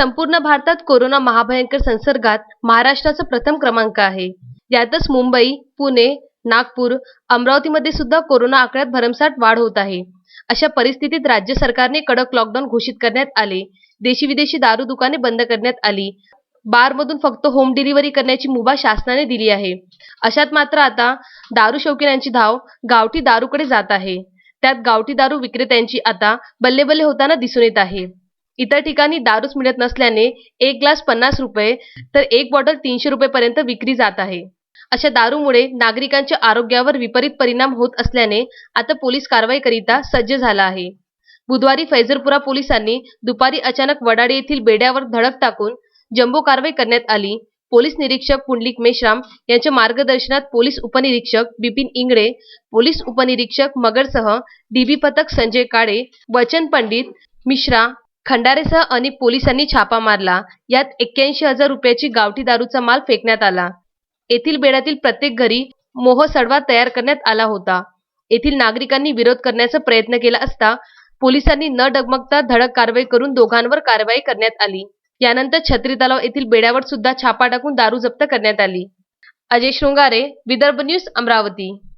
संपूर्ण भारतात कोरोना महाभयंकर संसर्गात महाराष्ट्राचा प्रथम क्रमांक आहे. यातच मुंबई पुणे नागपूर अमरावतीमध्ये सुद्धा कोरोना आकड्यात भरमसाठ वाढ होत आहे. अशा परिस्थितीत राज्य सरकारने कडक लॉकडाऊन घोषित करण्यात आले. देशी विदेशी दारू दुकाने बंद करण्यात आली. बारमधून फक्त होम डिलिव्हरी करण्याची मुभा शासनाने दिली आहे. अशात मात्र आता दारू शौकीनांची धाव गावठी दारूकडे जात आहे. त्यात गावठी दारू विक्रेत्यांची आता बल्लेबल्ले होताना दिसून येत आहे. इतर ठिकाणी दारूच मिळत नसल्याने एक ग्लास पन्नास रुपये तर एक बॉटल तीनशे रुपयेपर्यंत विक्री जात आहे. अशा दारूमुळे नागरिकांच्या आरोग्यावर विपरीत परिणाम होत असल्याने आता पोलीस कारवाईकरिता सज्ज झाला आहे. बुधवारी फैजरपुरा पोलिसांनी दुपारी अचानक वडाळी येथील बेड्यावर धडक टाकून जम्बो कारवाई करण्यात आली. पोलीस निरीक्षक पुंडलिक मेश्राम यांच्या मार्गदर्शनात पोलीस उपनिरीक्षक बिपिन इंगळे पोलीस उपनिरीक्षक मगरसह डीबी पथक संजय काळे वचन पंडित मिश्रा खंडारेसह अनेक पोलिसांनी छापा मारला. यात एक्क्याऐंशी हजार रुपयाची गावठी दारूचा माल फेकण्यात आला. येथील बेड्यातील प्रत्येक घरी मोह सडवा तयार करण्यात आला होता. येथील नागरिकांनी विरोध करण्याचा प्रयत्न केला असता पोलिसांनी न डगमगता धडक कारवाई करून दोघांवर कारवाई करण्यात आली. यानंतर छत्री तलाव येथील बेड्यावर सुद्धा छापा टाकून दारू जप्त करण्यात आली. अजय शृंगारे विदर्भ न्यूज अमरावती.